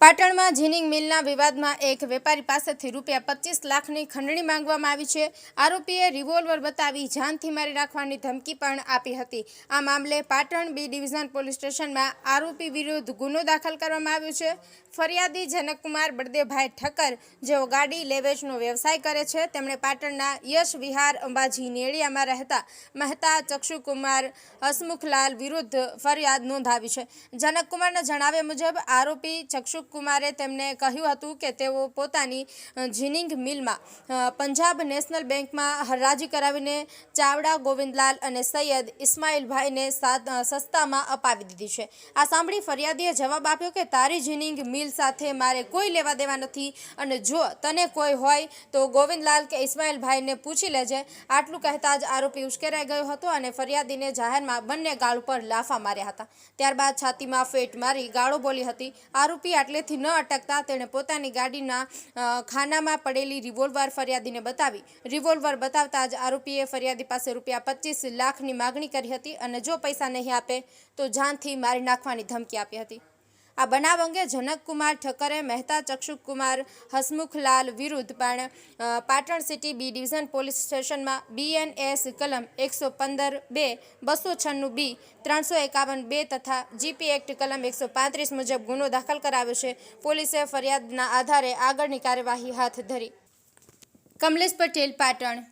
પાટણમાં જીનિંગ મિલના વિવાદમાં એક વેપારી પાસેથી રૂપિયા પચીસ લાખની ખંડણી માંગવામાં આવી છે. આરોપીએ રિવોલ્વર બતાવી જાનથી મારી નાખવાની ધમકી પણ આપી હતી. આ મામલે પાટણ બી ડિવિઝન પોલીસ સ્ટેશનમાં આરોપી વિરુદ્ધ ગુનો દાખલ કરવામાં આવ્યો છે. ફરિયાદી જનકકુમાર બળદેવભાઈ ઠક્કર, જેઓ ગાડી લેવેચનો વ્યવસાય કરે છે, તેમણે પાટણના યશ વિહાર અંબાજી નેડિયામાં રહેતા મહેતા ચક્ષુકુમાર હસમુખલાલ વિરુદ્ધ ફરિયાદ નોંધાવી છે. જનકકુમારના જણાવ્યા મુજબ, આરોપી ચક્ષુકુમારે તેમને કહ્યું હતું કે તેઓ પોતાની જીનિંગ મિલમાં પંજાબ નેશનલ બેંકમાં હરાજી કરાવીને ચાવડા ગોવિંદલાલ અને સૈયદ ઇસ્માઇલભાઈને સાત- સસ્તામાં અપાવી દીધી છે. આ સાંભળી ફરિયાદીએ જવાબ આપ્યો કે, તારી જીનિંગ મિલ સાથે મારે કોઈ લેવા દેવા નથી અને જો તને કોઈ હોય તો ગોવિંદલાલ કે ઇસ્માઇલભાઈને પૂછી લેજે. આટલું કહેતા જ આરોપી ઉશ્કેરાઈ ગયો હતો અને ફરિયાદીને જાહેરમાં બંને ગાળ ઉપર લાફા માર્યા હતા. ત્યારબાદ છાતીમાં ફેટ મારી ગાળો બોલી હતી. આરોપી આટલેથી ન અટકતા તેણે પોતાની ગાડીના ખાનામાં પડેલી રિવોલ્વર ફરિયાદીને બતાવી. રિવોલ્વર બતાવતા જ આરોપીએ ફરિયાદી પાસે રૂપિયા પચીસ લાખની માગણી કરી હતી અને જો પૈસા નહીં આપે તો જાનથી મારી નાખવાની ધમકી આપી હતી. આ બનાવ અંગે જનકકુમાર ઠક્કરે મહેતા ચક્ષુકુમાર હસમુખલાલ વિરુદ્ધ પણ Patan city B division police સ્ટેશનમાં બીએનએસ કલમ એકસો પંદર બે, બસો છન્નું બી, ત્રણસો એકાવન બે તથા જીપી એક્ટ કલમ એકસો પાંત્રીસ મુજબ ગુનો દાખલ કરાવ્યો છે. પોલીસે ફરિયાદના આધારે આગળની કાર્યવાહી હાથ ધરી. કમલેશ પટેલ, પાટણ.